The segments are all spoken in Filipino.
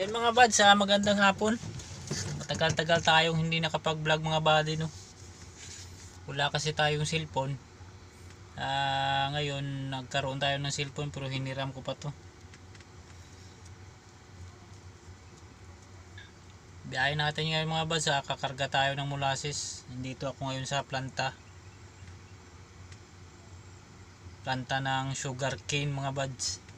Yan mga buds, ah, magandang hapon. Matagal-tagal tayong hindi nakapag-vlog mga buddy no. Wala kasi tayong cellphone. Ah, ngayon nagkaroon tayo ng cellphone pero hiniram ko pa to. Biyahe natin ngayon mga buds, ah, kakarga tayo ng molasses. Nandito ako ngayon sa planta. Planta ng sugar cane mga buds.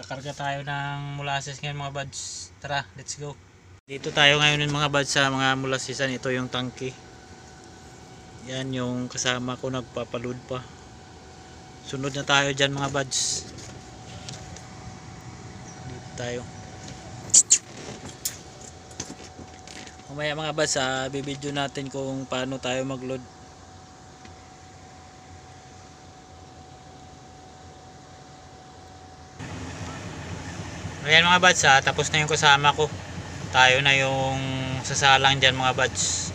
Kakarga tayo ng molasses ngayon mga buds. Tara, let's go. Dito tayo ngayon mga buds sa mga molasesan. Ito yung tangke. Yan yung kasama ko nagpapaload pa. Sunod na tayo dyan mga buds. Dito tayo. Mamaya mga buds, sa bibidyo natin kung paano tayo magload. Ayan mga buds ha, tapos na yung kasama ko. Tayo na yung sasalang dyan mga buds.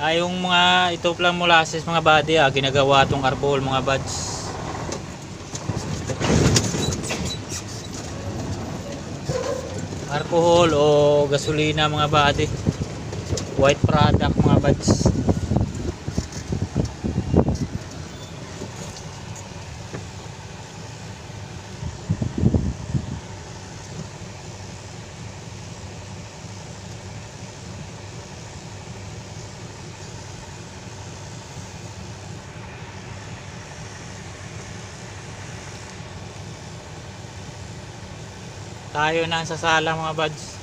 Ah, yung mga ito lang molasses mga body ah, ginagawa tong arbol mga buds. Alcohol o gasolina mga body white product mga buds tayo na sa sala mga buds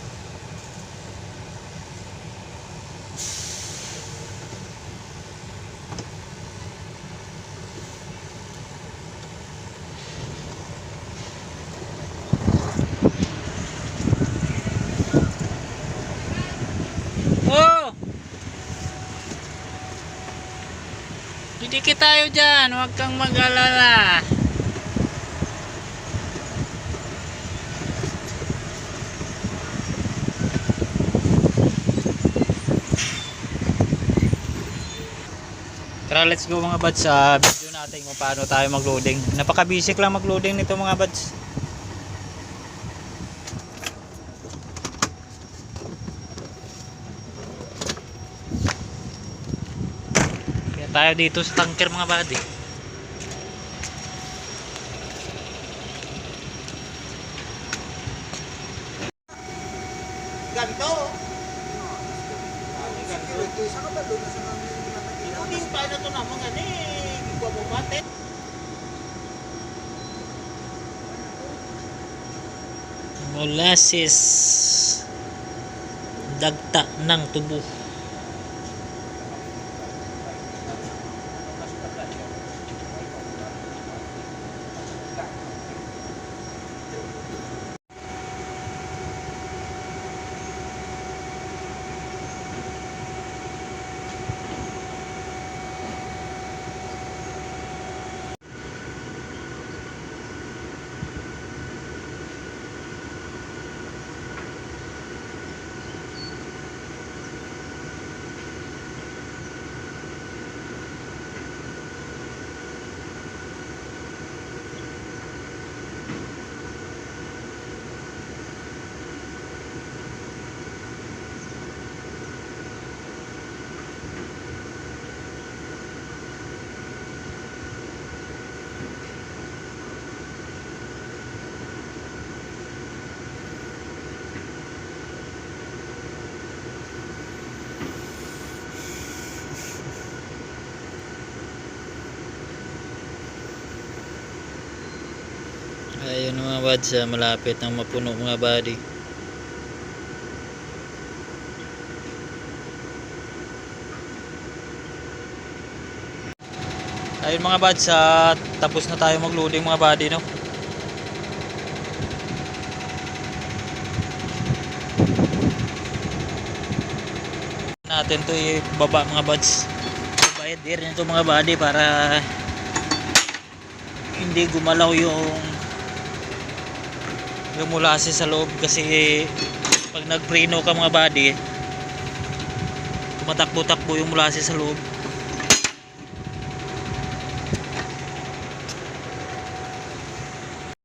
Oh! Didikit tayo dyan, huwag kang mag-alala. Tara let's go mga buds sa video natin kung paano tayo mag-loading. Napaka-basic lang mag-loading nito mga buds. Kaya tayo dito sa tanker mga buddy. Ganto. Security, sa kabalo na sa namin yung nakakita. Hindi pa na to naman nga ni. Ikaw mo. Molasses. Dagta ng tubo. Ayun mga ah, malapit ng mapuno mga body. Ayun mga buds, ah, tapos na tayo mag-loading mga body no. natin to ibaba mga buds. Bayad din ito mga body para hindi gumalaw yung molasses sa loob kasi pag nagpreno ka mga buddy tumatakbo-takbo yung molasses sa loob